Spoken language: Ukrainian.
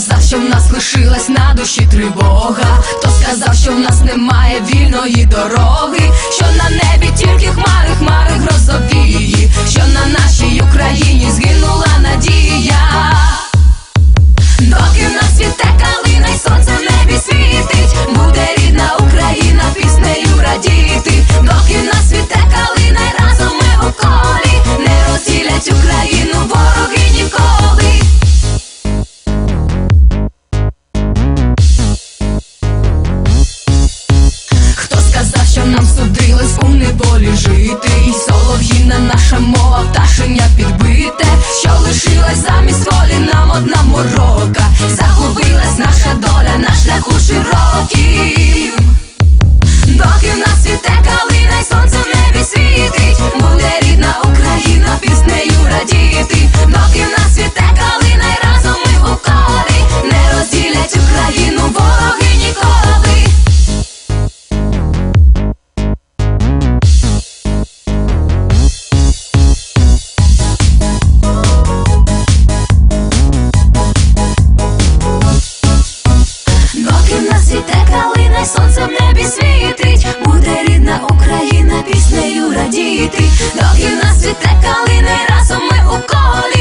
сказав, що в нас лишилась на душі тривога, хто сказав, що в нас немає вільної дороги. Хотілось у неволі жити, і солов'їна наша мова пташа діти, доки в нас цвіте калини разом ми у колі.